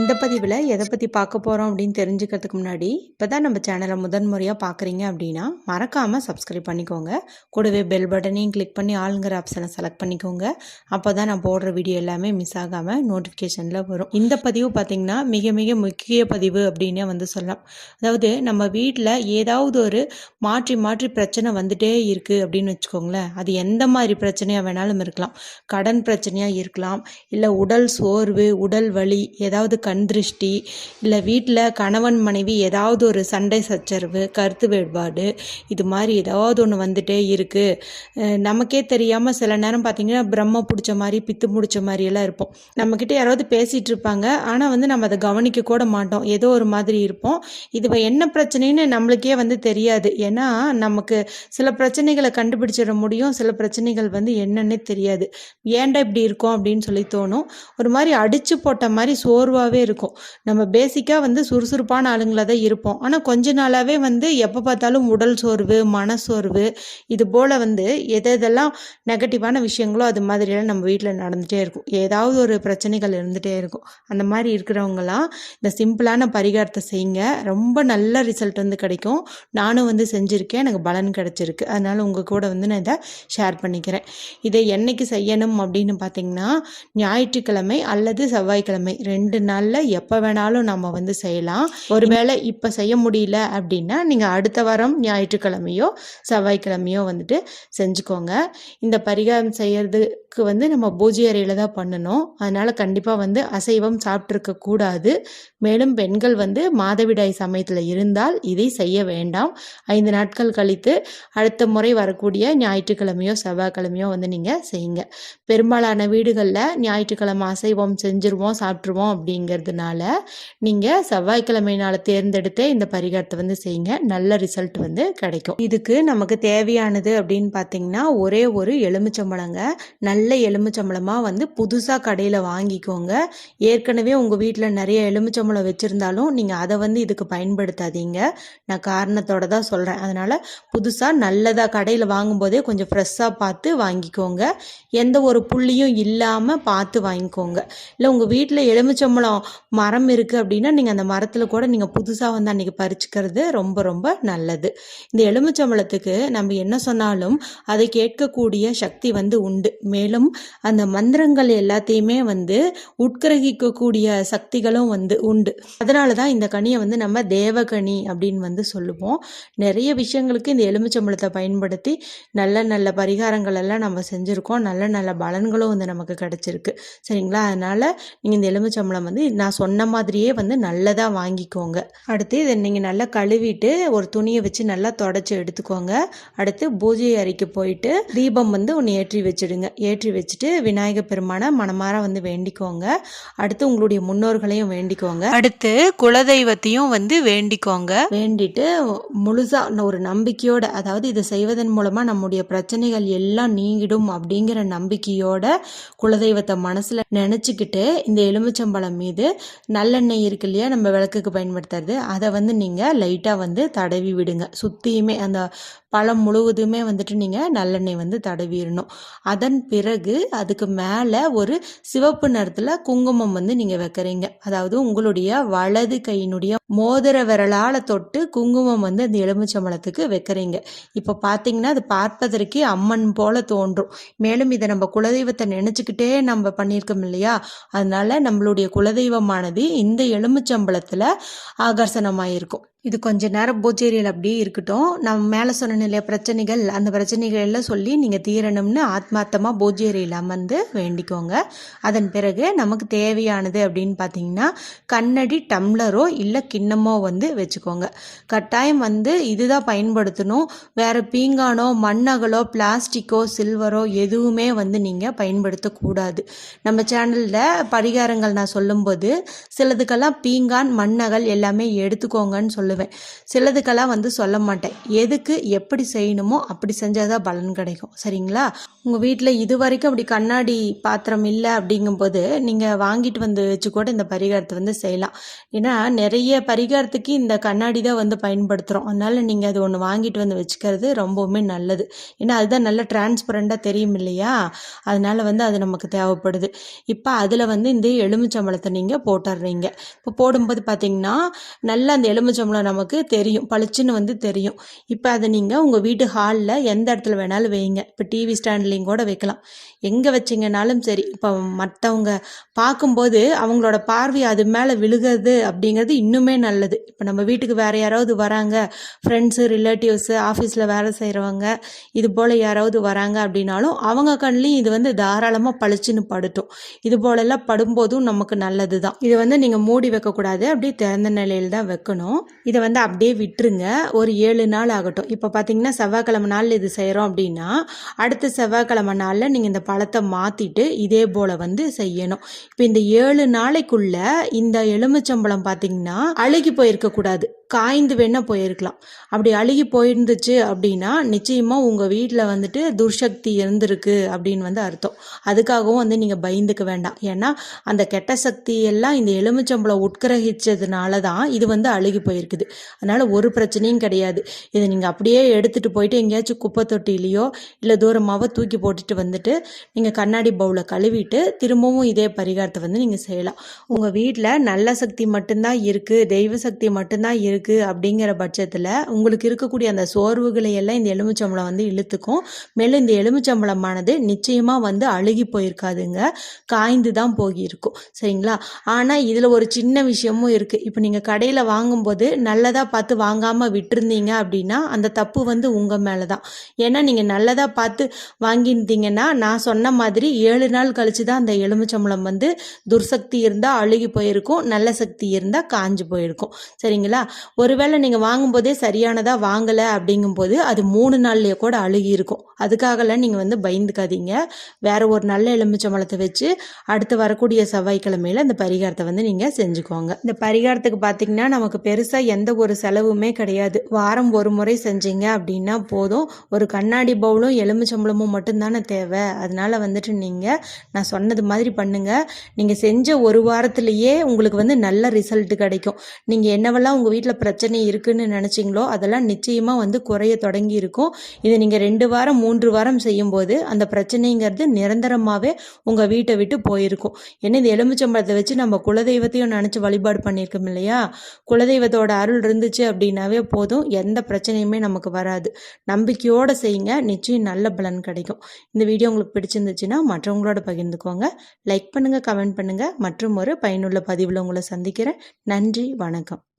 இந்த பதிவில் எதை பற்றி பார்க்க போகிறோம் அப்படின்னு தெரிஞ்சுக்கிறதுக்கு முன்னாடி இப்போ தான் நம்ம சேனலை முதன் முறையாக பார்க்குறீங்க அப்படின்னா மறக்காமல் சப்ஸ்கிரைப் பண்ணிக்கோங்க. கூடவே பெல் பட்டனையும் கிளிக் பண்ணி ஆளுங்கிற ஆப்ஷனை செலக்ட் பண்ணிக்கோங்க. அப்போ தான் நான் போடுற வீடியோ எல்லாமே மிஸ் ஆகாமல் நோட்டிஃபிகேஷனில் வரும். இந்த பதிவு பார்த்திங்கன்னா மிக மிக முக்கிய பதிவு அப்படின்னே வந்து சொல்லலாம். அதாவது நம்ம வீட்டில் ஏதாவது ஒரு மாற்றி மாற்றி பிரச்சனை வந்துட்டே இருக்குது அப்படின்னு வச்சுக்கோங்களேன். அது எந்த மாதிரி பிரச்சனையாக வேணாலும் இருக்கலாம். கடன் பிரச்சனையாக இருக்கலாம். இல்லை உடல் சோர்வு உடல் வலி ஏதாவது கண் திருஷ்டி இல்லை வீட்டில் கணவன் மனைவி ஏதாவது ஒரு சண்டை சச்சரவு கருத்து வேறுபாடு இது மாதிரி ஏதாவது ஒன்று வந்துட்டே இருக்குது நமக்கே தெரியாமல் சில நேரம் பார்த்திங்கன்னா பிரம்ம பிடிச்ச மாதிரி பித்து பிடிச்ச மாதிரியெல்லாம் இருப்போம். நம்மக்கிட்ட யாராவது பேசிகிட்டு இருப்பாங்க. ஆனால் வந்து நம்ம அதை கவனிக்க கூட மாட்டோம். ஏதோ ஒரு மாதிரி இருப்போம். இது என்ன பிரச்சனைன்னு நம்மளுக்கே வந்து தெரியாது. ஏன்னா நமக்கு சில பிரச்சனைகளை கண்டுபிடிச்சிட முடியும். சில பிரச்சனைகள் வந்து என்னன்னே தெரியாது. ஏன்டா இப்படி இருக்கும் அப்படின்னு சொல்லி தோணும். ஒரு மாதிரி அடிச்சு போட்ட மாதிரி சோர்வாகவே இருக்கும். நம்ம பேசிக்காக வந்து சுறுசுறுப்பான ஆளுங்களாக தான் இருப்போம். ஆனால் கொஞ்ச நாளாகவே வந்து எப்போ பார்த்தாலும் உடல் சோர்வு மனசோர்வு இது போல் வந்து எது எதெல்லாம் நெகட்டிவான விஷயங்களோ அது மாதிரியெல்லாம் நம்ம வீட்டில் நடந்துகிட்டே இருக்கும். ஏதாவது ஒரு பிரச்சனைகள் இருந்துகிட்டே இருக்கும். அந்த மாதிரி இருக்கிறவங்களாம் இந்த சிம்பிளான பரிகாரத்தை செய்யுங்க ரொம்ப நல்ல ரிசல்ட் வந்து கிடைக்கும். நானும் வந்து செஞ்சுருக்கேன். எனக்கு பலன் கிடச்சிருக்கு. அதனால் உங்கள் கூட வந்து நான் இதை ஷேர் பண்ணிக்கிறேன். இதை என்னைக்கு செய்யணும் அப்படின்னு பார்த்தீங்கன்னா ஞாயிற்றுக்கிழமை அல்லது செவ்வாய்க்கிழமை. ரெண்டு நாள் நாளில் எப்போ வேணாலும் நம்ம வந்து செய்யலாம். ஒருவேளை இப்போ செய்ய முடியல அப்படின்னா நீங்கள் அடுத்த வாரம் ஞாயிற்றுக்கிழமையோ செவ்வாய்க்கிழமையோ வந்துட்டு செஞ்சுக்கோங்க. இந்த பரிகாரம் செய்யறதுக்கு வந்து நம்ம பூஜை அறையில் தான் பண்ணணும். அதனால் கண்டிப்பாக வந்து அசைவம் சாப்பிட்ருக்க கூடாது. மேலும் பெண்கள் வந்து மாதவிடாய் சமயத்தில் இருந்தால் இதை செய்ய வேண்டாம். ஐந்து நாட்கள் கழித்து அடுத்த முறை வரக்கூடிய ஞாயிற்றுக்கிழமையோ செவ்வாய்க்கிழமையோ வந்து நீங்கள் செய்யுங்க. பெரும்பாலான வீடுகளில் ஞாயிற்றுக்கிழமை அசைவம் செஞ்சுருவோம் சாப்பிட்ருவோம் அப்படிங்கிறதுனால நீங்கள் செவ்வாய்க்கிழமை நாளை தேர்ந்தெடுத்து இந்த பரிகாரத்தை வந்து செய்யுங்க. நல்ல ரிசல்ட் வந்து கிடைக்கும். இதுக்கு நமக்கு தேவையானது அப்படின்னு பார்த்தீங்கன்னா ஒரே ஒரு எலுமிச்சம்பழங்க. நல்ல எலுமிச்சம்பழமாக வந்து புதுசாக கடையில் வாங்கிக்கோங்க. ஏற்கனவே உங்கள் வீட்டில் நிறைய எலுமிச்சம்பழம் வச்சுருந்தாலும் நீங்கள் அதை வந்து இதுக்கு பயன்படுத்தாதீங்க. நான் காரணத்தோட தான் சொல்கிறேன் அதனால் புதுசாக நல்லதாக கடையில் வாங்கும்போதே கொஞ்சம் ஃப்ரெஷ்ஷாக பார்த்து வாங்கிக்கோங்க. எந்த ஒரு புள்ளியும் இல்லாமல் பார்த்து வாங்கிக்கோங்க. இல்லை உங்கள் வீட்டில் எலுமிச்சம்பழம் மரம் இருக்குது அப்படின்னா நீங்கள் அந்த மரத்தில் கூட நீங்கள் புதுசாக வந்து அன்றைக்கி பறிச்சுக்கிறது ரொம்ப ரொம்ப நல்லது. இந்த எலுமிச்சம்பழத்துக்கு நம்ம என்ன சொன்னாலும் அதை கேட்கக்கூடிய சக்தி வந்து உண்டு. மேலும் அந்த மந்திரங்கள் எல்லாத்தையுமே வந்து உட்கிரகிக்கக்கூடிய சக்திகளும் வந்து உண்டு. அதனால தான் இந்த கனியை வந்து நம்ம தேவகனி அப்படின்னு வந்து சொல்லுவோம். நிறைய விஷயங்களுக்கு இந்த எலுமிச்சம்பழத்தை பயன்படுத்தி நல்ல நல்ல பரிகாரங்கள் எல்லாம் நம்ம செஞ்சுருக்கோம். நல்ல நல்ல பலன்களும் வந்து நமக்கு கிடச்சிருக்கு. சரிங்களா? அதனால் நீங்கள் இந்த எலுமிச்சம்பழம் வந்து நான் சொன்ன மாதிரியே வந்து நல்லதாக வாங்கிக்கோங்க. அடுத்து இதை நீங்கள் நல்லா கழுவிட்டு ஒரு துணியை வச்சு நல்லா தொடச்சி எடுத்துக்கோங்க. அடுத்து பூஜை அறைக்கு போயிட்டு தீபம் வந்து ஒன்று ஏற்றி வச்சிடுங்க. ஏற்றி வச்சுட்டு விநாயகர் பெருமானை மனமார வந்து வேண்டிக்கோங்க. அடுத்து உங்களுடைய முன்னோர்களையும் வேண்டிக்கோங்க. அடுத்து குலதெய்வத்தையும் வந்து வேண்டிக்கோங்க. வேண்டிட்டு முழுசா ஒரு நம்பிக்கையோட அதாவது இதை செய்வதன் மூலமாக நம்முடைய பிரச்சனைகள் எல்லாம் நீங்கிடும் அப்படிங்கிற நம்பிக்கையோட குலதெய்வத்தை மனசில் நினச்சிக்கிட்டு இந்த எலுமிச்சம்பழம் மீது நல்லெண்ணெய் இருக்கு இல்லையா நம்ம விளக்குக்கு பயன்படுத்துறது. அதை வந்து நீங்கள் லைட்டாக வந்து தடவி விடுங்க. சுற்றியுமே அந்த பழம் முழுவதுமே வந்துட்டு நீங்கள் நல்லெண்ணெய் வந்து தடவிடணும் அதன் பிறகு அதுக்கு மேலே ஒரு சிவப்பு நிறத்தில் குங்குமம் வந்து நீங்கள் வைக்கிறீங்க. அதாவது உங்களுடைய வலது கையினுடைய மோதிர விரலால் தொட்டு குங்குமம் வந்து அந்த எலுமிச்சம்பழத்துக்கு வைக்கிறீங்க. இப்போ பார்த்தீங்கன்னா அது பார்ப்பதற்கே அம்மன் போல தோன்றும். மேலும் இதை நம்ம குலதெய்வத்தை நினச்சிக்கிட்டே நம்ம பண்ணியிருக்கோம் இல்லையா? அதனால நம்மளுடைய குலதெய்வம் தெய்வமானது இந்த எலுமிச்சம்பழத்தில் ஆகர்ஷணமாயிருக்கும். இது கொஞ்ச நேரம் பூஜேரியில் அப்படியே இருக்கட்டும். நான் மேலே சொன்ன இல்லையா பிரச்சனைகள் அந்த பிரச்சனைகள் எல்லாம் சொல்லி நீங்கள் தீரணும்னு ஆத்மார்த்தமாக பூஜேரியில் அமர்ந்து வேண்டிக்கோங்க. அதன் பிறகு நமக்கு தேவையானது அப்படின்னு பார்த்தீங்கன்னா கண்ணடி டம்ளரோ இல்லை கிண்ணமோ வந்து வச்சுக்கோங்க. கட்டாயம் வந்து இதுதான் பயன்படுத்தணும். வேறு பீங்கானோ மண்ணகலோ பிளாஸ்டிக்கோ சில்வரோ எதுவுமே வந்து நீங்கள் பயன்படுத்தக்கூடாது நம்ம சேனலில் பரிகாரங்கள் நான் சொல்லும்போது சிலதுக்கெல்லாம் பீங்கான் மண்ணகல் எல்லாமே எடுத்துக்கோங்கன்னு சொல்லுவேன். சிலதுக்கெல்லாம் வந்து சொல்ல மாட்டேன். எதுக்கு எப்படி செய்யணுமோ அப்படி செஞ்சால் தான் பலன் கிடைக்கும். சரிங்களா? உங்கள் வீட்டில் இது வரைக்கும் அப்படி கண்ணாடி பாத்திரம் இல்லை அப்படிங்கும்போது நீங்கள் வாங்கிட்டு வந்து வச்சு கூட இந்த பரிகாரத்தை வந்து செய்யலாம். ஏன்னா நிறைய பரிகாரத்துக்கு இந்த கண்ணாடி தான் வந்து பயன்படுத்துகிறோம் அதனால் நீங்கள் அது ஒன்று வாங்கிட்டு வந்து வச்சுக்கிறது ரொம்பவுமே நல்லது. ஏன்னா அதுதான் நல்ல டிரான்ஸ்பரண்ட்டாக தெரியும் இல்லையா? அதனால் வந்து அது நமக்கு தேவைப்படுது. இப்போ அதில் வந்து இந்த எலுமிச்சம்பழத்தை நீங்கள் போட்டுடுறீங்க இப்போ போடும்போது பார்த்தீங்கன்னா நல்லா அந்த எலுமிச்சம்பழம் நமக்கு தெரியும். பளிச்சுன்னு வந்து தெரியும். இப்போ அதை நீங்கள் உங்கள் வீட்டு ஹாலில் எந்த இடத்துல வேணாலும் வைங்க. இப்போ டிவி ஸ்டாண்ட்லேயும் கூட வைக்கலாம். எங்கே வச்சிங்கனாலும் சரி இப்போ மற்றவங்க பார்க்கும்போது அவங்களோட பார்வை அது மேலே விழுகிறது அப்படிங்கிறது இன்னுமே நல்லது. இப்போ நம்ம வீட்டுக்கு வேறு யாராவது வராங்க ஃப்ரெண்ட்ஸு ரிலேட்டிவ்ஸு ஆஃபீஸில் வேலை செய்கிறவங்க இது போல் யாராவது வராங்க அப்படின்னாலும் அவங்க கண்லேயும் இது வந்து தாராளமாக பளிச்சுன்னு படுட்டும். இது போலெல்லாம் படும்போதும் நமக்கு நல்லது தான் இதை வந்து நீங்கள் மூடி வைக்கக்கூடாது அப்படியே திறந்த நிலையில் தான் வைக்கணும். இதை வந்து அப்படியே விட்டுருங்க. ஒரு ஏழு நாள் ஆகட்டும். இப்போ பார்த்தீங்கன்னா செவ்வாய்க்கிழமை நாள் இது செய்கிறோம் அப்படின்னா அடுத்த செவ்வாய் செவ்வாய்க்கிழமை நாளில் நீங்கள் இந்த பழத்தை மாற்றிட்டு இதே போல் வந்து செய்யணும். இப்போ இந்த ஏழு நாளைக்குள்ள இந்த எலுமிச்சம்பழம் பார்த்தீங்கன்னா அழுகி போயிருக்கக்கூடாது காய்ந்து வேணால் போயிருக்கலாம். அப்படி அழுகி போயிருந்துச்சு அப்படின்னா நிச்சயமாக உங்கள் வீட்டில் வந்துட்டு துர்சக்தி இருந்திருக்கு அப்படின்னு வந்து அர்த்தம். அதுக்காகவும் வந்து நீங்கள் பயந்துக்க வேண்டாம். ஏன்னா அந்த கெட்ட சக்தி எல்லாம் இந்த எலுமிச்சம்பழம் உட்கிரகிச்சதுனால தான் இது வந்து அழுகி போயிருக்குது. அதனால் ஒரு பிரச்சனையும் கிடையாது. இதை நீங்கள் அப்படியே எடுத்துகிட்டு போயிட்டு எங்கேயாச்சும் குப்பை தொட்டிலையோ இல்லை தூரமாகவோ தூக்கி போட்டுட்டு வந்துட்டு நீங்கள் கண்ணாடி பவுலை கழுவிட்டு திரும்பவும் இதே பரிகாரத்தை வந்து நீங்கள் செய்யலாம். உங்கள் வீட்டில் நல்ல சக்தி மட்டும்தான் இருக்குது தெய்வ சக்தி மட்டும்தான் இருக்குது அப்படிங்கிற பட்சத்தில் உங்களுக்கு இருக்கக்கூடிய அந்த சோர்வுகளை எல்லாம் இந்த எலுமிச்சம்பழம் வந்து இழுத்துக்கும். மேலும் இந்த எலுமிச்சம்பழமானது நிச்சயமாக வந்து அழுகி போயிருக்காதுங்க. காய்ந்து தான் போகியிருக்கும். சரிங்களா? ஆனால் இதில் ஒரு சின்ன விஷயமும் இருக்குது இப்போ நீங்கள் கடையில் வாங்கும்போது நல்லதாக பார்த்து வாங்காமல் விட்டுருந்தீங்க அப்படின்னா அந்த தப்பு வந்து உங்கள் மேலே தான் ஏன்னா நீங்கள் நல்லதாக பார்த்து வாங்கியிருந்தீங்கன்னா நான் சொன்ன மாதிரி ஏழு நாள் கழிச்சு தான் அந்த எலுமிச்சம்பழம் வந்து துர்சக்தி இருந்தால் அழுகி போயிருக்கும். நல்ல சக்தி இருந்தால் காஞ்சு போயிருக்கும். சரிங்களா? ஒருவேளை நீங்கள் வாங்கும்போதே சரியானதாக வாங்கலை அப்படிங்கும்போது அது மூணு நாள்லேயே கூட அழுகி இருக்கும். அதுக்காகலாம் நீங்கள் வந்து பயந்துக்காதீங்க. வேற ஒரு நல்ல எலுமிச்சம்பழத்தை வச்சு அடுத்து வரக்கூடிய செவ்வாய்க்கிழமையில் இந்த பரிகாரத்தை வந்து நீங்கள் செஞ்சுக்கோங்க. இந்த பரிகாரத்துக்கு பார்த்தீங்கன்னா நமக்கு பெருசாக எந்த ஒரு செலவுமே கிடையாது. வாரம் ஒரு முறை செஞ்சீங்க அப்படின்னா போதும். ஒரு கண்ணாடி பவுலும் எலுமிச்சம்பழமும் மட்டும்தானே தேவை. அதனால வந்துட்டு நீங்கள் நான் சொன்னது மாதிரி பண்ணுங்கள் நீங்கள் செஞ்ச ஒரு வாரத்திலேயே உங்களுக்கு வந்து நல்ல ரிசல்ட் கிடைக்கும். நீங்கள் என்னவெல்லாம் உங்கள் வீட்டில் பிரச்சனை இருக்குன்னு நினச்சிங்களோ அதெல்லாம் நிச்சயமாக வந்து குறைய தொடங்கி இருக்கும் இதை நீங்கள் ரெண்டு வாரம் மூன்று வாரம் செய்யும்போது அந்த பிரச்சனைங்கிறது நிரந்தரமாகவே உங்கள் வீட்டை விட்டு போயிருக்கும். ஏன்னா இது எலுமிச்சம்பழத்தை வச்சு நம்ம குலதெய்வத்தையும் நினச்சி வழிபாடு பண்ணியிருக்கோம் இல்லையா? குலதெய்வத்தோட அருள் இருந்துச்சு அப்படின்னாவே போதும். எந்த பிரச்சனையுமே நமக்கு வராது. நம்பிக்கையோடு செய்யுங்க. நிச்சயம் நல்ல பலன் கிடைக்கும். இந்த வீடியோ உங்களுக்கு பிடிச்சிருந்துச்சுன்னா மற்றவங்களோட பகிர்ந்துக்கோங்க. லைக் பண்ணுங்கள் கமெண்ட் பண்ணுங்கள் மற்றும் ஒரு பயனுள்ள பதிவில் உங்களை சந்திக்கிறேன். நன்றி வணக்கம்.